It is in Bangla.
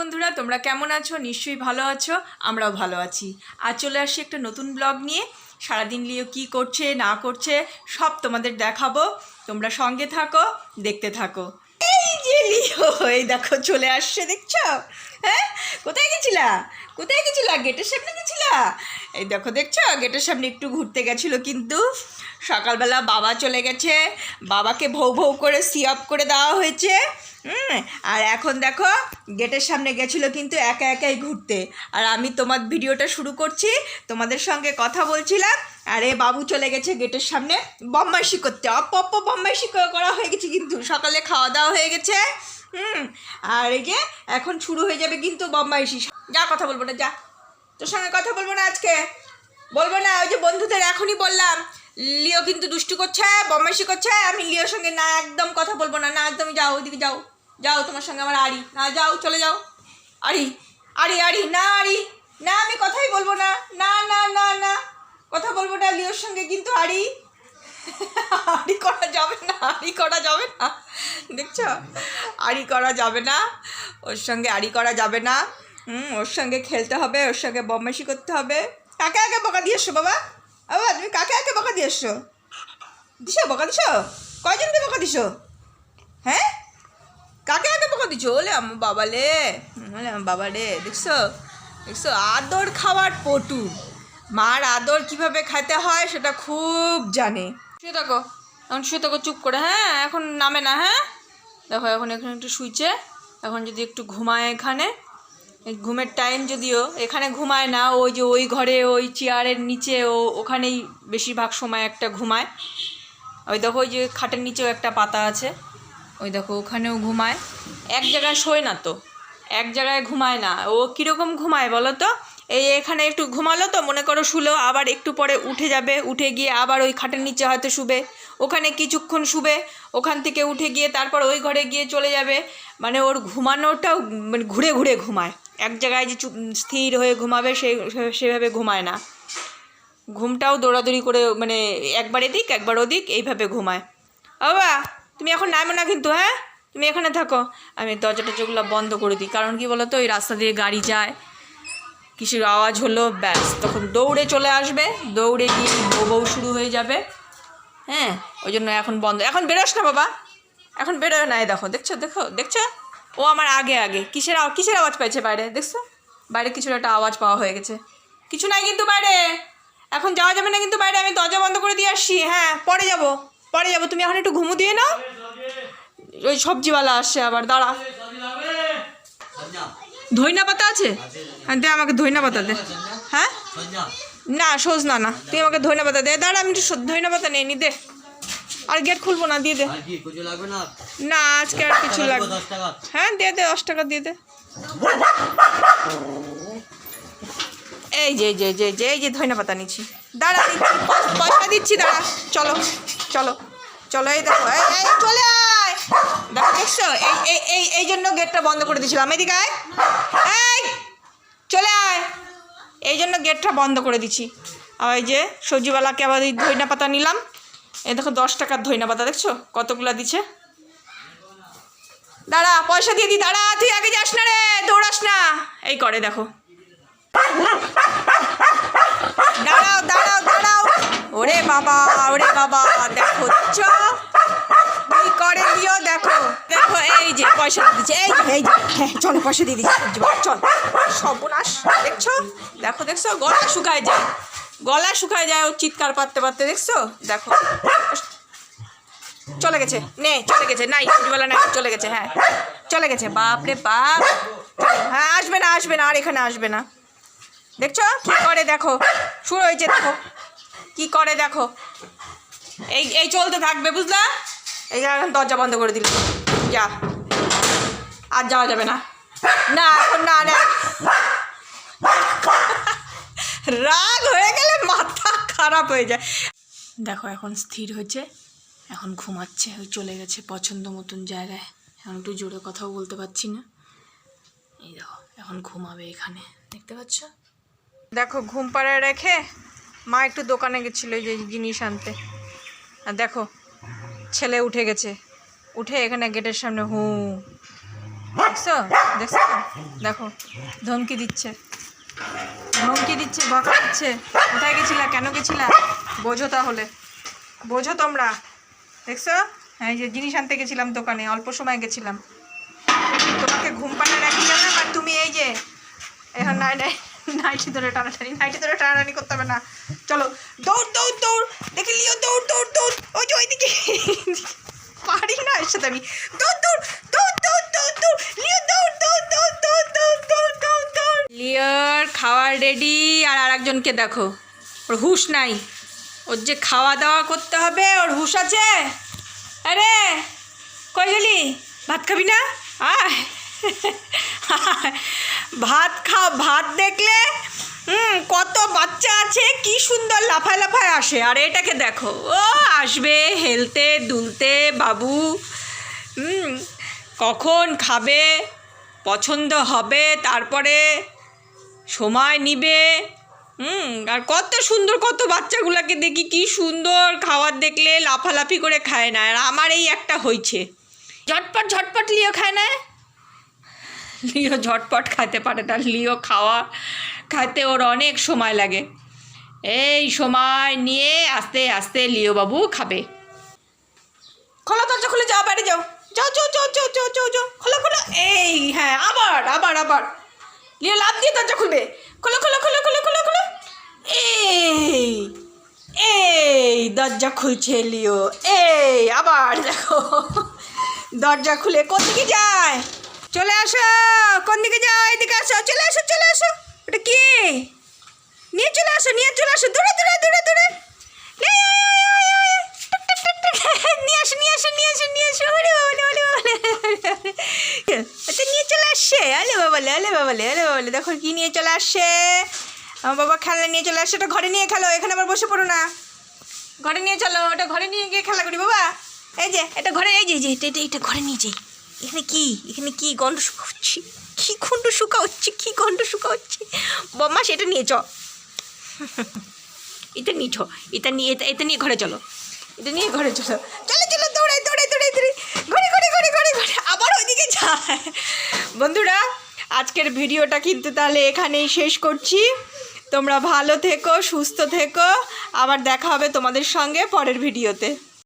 বন্ধুরা, তোমরা কেমন আছো? নিশ্চয়ই ভালো আছো, আমরাও ভালো আছি। আর চলে আসি একটা নতুন ব্লগ নিয়ে। সারাদিন লিও কি করছে, না করছে, সব তোমাদের দেখাবো। তোমরা সঙ্গে থাকো, দেখতে থাকো। এই যে লিও, এই দেখো, চলে আসছে, দেখছ? হ্যাঁ? কোথায় গেছিলা? কোথায় গেছিলা? গেটের সামনে গেছিলা? এই দেখো, দেখছ? গেটের সামনে একটু ঘুরতে গেছিল কিন্তু সকালবেলা বাবা চলে গেছে। বাবাকে ভৌ ভৌ করে সিয়াপ করে দেওয়া হয়েছে। আর এখন দেখো, গেটের সামনে গেছিল কিন্তু একা একাই ঘুরতে। আর আমি তোমার ভিডিওটা শুরু করছি, তোমাদের সঙ্গে কথা বলছিলাম। আর বাবু চলে গেছে গেটের সামনে। বম্বাইশি করতে। অপ অপ বম্বাইশি করা হয়ে গেছে কিন্তু। সকালে খাওয়া দাওয়া হয়ে গেছে। হুম। আর এই যে, এখন শুরু হয়ে যাবে কিন্তু বম্বাইশি যা কথা বলব না, যা। তোর সঙ্গে কথা বলব না আজকে। বলব না, ওই যে বন্ধুদের এখনই বললাম। লিও কিন্তু দুষ্টু করছে, বদমাইশি করছে। আমি লিওর সঙ্গে না একদম কথা বলব না না একদম যাও ওইদিকে যাও। যাও তোমার সঙ্গে আমার আড়ি না যাও, চলে যাও। আড়ি আড়ি আড়ি না আড়ি না আমি কথাই বলব না। না না না না। কথা বলব না লিওর সঙ্গে কিন্তু আড়ি। আড়ি করা যাবে না, আড়ি করা যাবে না। দেখছ? আড়ি করা যাবে না, ওর সঙ্গে আড়ি করা যাবে না। হুম, ওর সঙ্গে খেলতে হবে, ওর সঙ্গে বদমাইশি করতে হবে। কাকে আগে বকা দিয়ে এসো বাবা? বাবা, তুমি কাকে আগে বকা দিয়ে এসছো? দিছো বকা দিছো? কয়জনকে বকা দিছো? হ্যাঁ? কাকে আগে বকা দিছো? ওলে আমার বাবা লে। আমার বাবা রে দেখছ? দেখছ? আদর খাওয়ার পটু। মার আদর কীভাবে খেতে হয় সেটা খুব জানে। শুয়ে থাকো। এখন শুয়ে থাকো, চুপ করে। হ্যাঁ এখন নামে না হ্যাঁ? দেখো, এখন এখানে একটু শুইছে। এখন যদি একটু ঘুমায় এখানে ঘুমের টাইম যদিও, এখানে ঘুমায় না, ওই যে ওই ঘরে, ওই চেয়ারের নিচে, ও ওখানেই বেশিরভাগ সময় একটা ঘুমায়। ওই দেখো, ওই যে খাটের নিচেও একটা পাতা আছে। ওই দেখো, ওখানেও ঘুমায়। এক জায়গায় শোয় না তো। এক জায়গায় ঘুমায় না। ও কীরকম ঘুমায় বলো তো? এই এখানে একটু ঘুমালো তো, মনে করো শুলো, আবার একটু পরে উঠে যাবে, উঠে গিয়ে আবার ওই খাটের নিচে হয়তো শুবে। ওখানে কিছুক্ষণ শুবে, ওখান থেকে উঠে গিয়ে তারপর ওই ঘরে গিয়ে চলে যাবে। মানে ওর ঘুমানোটাও মানে ঘুরে ঘুরে ঘুমায়। এক জায়গায় যে চুপ, স্থির হয়ে ঘুমাবে, সে- সেভাবে ঘুমায় না। ঘুমটাও দৌড়াদৌড়ি করে মানে একবার এদিক, একবার ওদিক, এইভাবে ঘুমায়। বাবা, তুমি এখন নামো না কিন্তু হ্যাঁ? তুমি এখানে থাকো। আমি দরজা টরজাগুলো বন্ধ করে দিই, কারণ কি বলো তো ওই রাস্তা দিয়ে গাড়ি যায় কিসের আওয়াজ হলো? ব্যাস, তখন দৌড়ে চলে আসবে। দৌড়ে গিয়ে বউ বউ শুরু হয়ে যাবে। হ্যাঁ ওই জন্য এখন বন্ধ। এখন বেরোস না বাবা। এখন বেরোয় না দেখো। দেখছ দেখো, দেখছ? ও আমার আগে আগে। কিসের আওয়াজ কিসের আওয়াজ পেয়েছে বাইরে? দেখছ? বাইরে কিছুর একটা আওয়াজ পাওয়া হয়ে গেছে। কিছু নাই কিন্তু বাইরে। এখন যাওয়া যাবে না কিন্তু বাইরে। আমি দরজা বন্ধ করে দিয়ে আসছি। হ্যাঁ পরে যাব। পরে যাব। তুমি এখন একটু ঘুমু দিয়ে নাও। ওই সবজিওয়ালা আসছে আবার। দাঁড়া। ধইনা পাতা আছে? হ্যাঁ দে আমাকে ধইনা পাতা দে। হ্যাঁ? না সজনা না। না তুই আমাকে ধইনা পাতা দে। দাঁড়া আমি একটু ধইনা পাতা নিয়ে নি দে। আর গেট খুলবো না দিয়ে দে। না? না আজকে আর কিছু লাগবে হ্যাঁ দিয়ে দে দশ টাকা দিয়ে দে। এই যে যে যে যে এই যে ধইনা পাতা নিচ্ছি। দাঁড়া দিচ্ছি পয়- পয়সা দিচ্ছি দাঁড়া। চলো চলো চলো এই দেখো এই চলে আয়। দেখো দেখছ? এই এই এই এই জন্য গেটটা বন্ধ করে দিয়েছিলাম। এদিকে আয়। এই, চলে আয়। এই জন্য গেটটা বন্ধ করে দিচ্ছি আর এই যে সবজিওয়ালাকে আবার এই ধইনা পাতা নিলাম। এই দেখো, দশ টাকার ধইনা পাতা দেখছ? কতগুলা দিচ্ছে দাঁড়া, পয়সা দিয়ে দি, দাঁড়া, তুই আগে যাস না রে, দৌড়াস না। এই করে, দেখো। দাঁড়াও দাঁড়াও দাঁড়াও। ওরে বাবা ওরে বাবা, দেখো কি করে দিও দেখো। দেখো, এই যে পয়সা দিয়ে দিচ্ছে, এই এই যে হ্যাঁ চলো, পয়সা দিয়ে দিচ্ছি চল। সর্বনাশ, দেখছ? দেখো, দেখছ? গলা শুকায় যায়। গলা শুকায় যায় ও চিৎকার পারতে পারতে, দেখছ? দেখো। চলে গেছে। নে, চলে গেছে। নাই সবজিওয়ালা নাই, চলে গেছে হ্যাঁ। চলে গেছে। বাপ রে বাপ। হ্যাঁ আসবে না আসবে না, আর এখানে আসবে না। দেখছ? কি করে দেখো? শুরু হয়েছে, দেখো। কি করে দেখো? এই এই চলতে থাকবে, বুঝলা? এই এখন দরজা বন্ধ করে দিল। যা। আর যাওয়া যাবে না। না, এখন না না। রাগ হয়ে গেলে মাথা খারাপ হয়ে যায়। দেখো, এখন স্থির হয়েছে। এখন ঘুমাচ্ছে, চলে গেছে পছন্দ মতন জায়গায়। এখন একটু জোরে কথাও বলতে পারছি না। এই দেখো, এখন ঘুমাবে এখানে। দেখতে পাচ্ছ? দেখো, ঘুম পাড়ায় রেখে মা একটু দোকানে গেছিল যে জিনিস আনতে। আর দেখো ছেলে উঠে গেছে। উঠে এখানে গেটের সামনে হু। দেখছ? দেখছ? দেখো, ধমকি দিচ্ছে। ধমকি দিচ্ছে, বকা দিচ্ছে। কোথায় গেছিলা? কেন গেছিলা? বোঝো তাহলে। বোঝো তোমরা। দেখছ? হ্যাঁ যে জিনিস আনতে গেছিলাম দোকানে, অল্প সময় গেছিলাম। তোমাকে ঘুম পাড়া রাখি না আর তুমি এই যে এখন নাই নাই। নাইটি ধরে টানাটানি নাইটি ধরে টানাটানি করতে হবে না চলো দৌড় দৌড় দৌড় দেখে লিও দৌড় দৌড় দৌড় ওই যে ওইদিকে পারি না এর সাথে আমি দৌড় দৌড় দৌড় দৌড় দৌড় দৌড় লিও দৌড় দৌড় দৌড় দৌড় দৌড় দৌড় দৌড় দৌড় লিওর খাওয়ার রেডি আর আরেকজনকে দেখো ওর হুশ নাই ওর যে খাওয়া দাওয়া করতে হবে ওর হুশ আছে আরে কই গেলি ভাত খাবি না আয় ভাত খাও, ভাত দেখলে, হুম, কত বাচ্চা আছে, কি সুন্দর লাফায় লাফায় আসে। আর এটাকে দেখো, ও, আসবে হেলতে, দুলতে, বাবু, হুম, কখন খাবে, পছন্দ হবে, তারপরে সময় নিবে, হুম, আর কত সুন্দর, কত বাচ্চাগুলোকে দেখি, কি সুন্দর খাবার দেখলে লাফালাফি করে খায় না। আর আমার এই একটা হয়েছে ঝটপট ঝটপট লিও খায় না? লিও ঝটপট খাইতে পারে না, লিও খাওয়া, খাইতে ওর অনেক সময় লাগে। এই সময় নিয়ে আস্তে আস্তে লিও বাবু খাবে। খোলা দরজা খুলে যাও, বাড়ি যাও। যাও যাও যাও যাও যাও যাও যাও। খোলো খোলো। এই হ্যাঁ আবার আবার আবার। লিও লাভ দিয়ে দরজা খুলবে। খোলো খোলো খোলো খোলো খোলো খোলো। এই এই, দরজা খুলছে লিও। এই, আবার দেখো। দরজা খুলে দিকে যায়? চলে আসো, কোন দিকে যাও এদিকে আসো, চলে আসো চলে আসো। ওটা কি? নিয়ে চলে আসো, নিয়ে চলে আসো, দূরে দূরে দূরে দূরে। নিয়ে নিয়ে নিয়ে নিয়ে নিয়ে চলে আসছে। দেখো কি নিয়ে চলে আসছে। আমার বাবা খেলনা নিয়ে চলে আসছে, ওটা ঘরে নিয়ে খেলো, এখানে আবার বসে পড়ো না। ঘরে নিয়ে চলো, ওটা ঘরে নিয়ে গিয়ে খেলা করি, বাবা। এই যে, এটা ঘরে, এই যে এটা ঘরে নিয়ে যাই। এখানে কি? এখানে কি গন্ধ শুকা হচ্ছে কি গন্ধ শুকা হচ্ছে কি গন্ধ শুকা হচ্ছে বম্মা, সেটা নিয়ে চ। এটা নিয়ে চ। এটা নিয়ে, এটা এটা নিয়ে ঘরে চলো। এটা নিয়ে ঘরে চলো। চলো চলো, দৌড়াই দৌড়াই দৌড়াই দৌড়াই। ঘরে ঘরে ঘরে ঘরে ঘরে। আবার ওইদিকে যায়। বন্ধুরা, আজকের ভিডিওটা কিন্তু তাহলে এখানেই শেষ করছি। তোমরা ভালো থেকো, সুস্থ থেকো। আবার দেখা হবে তোমাদের সঙ্গে পরের ভিডিওতে।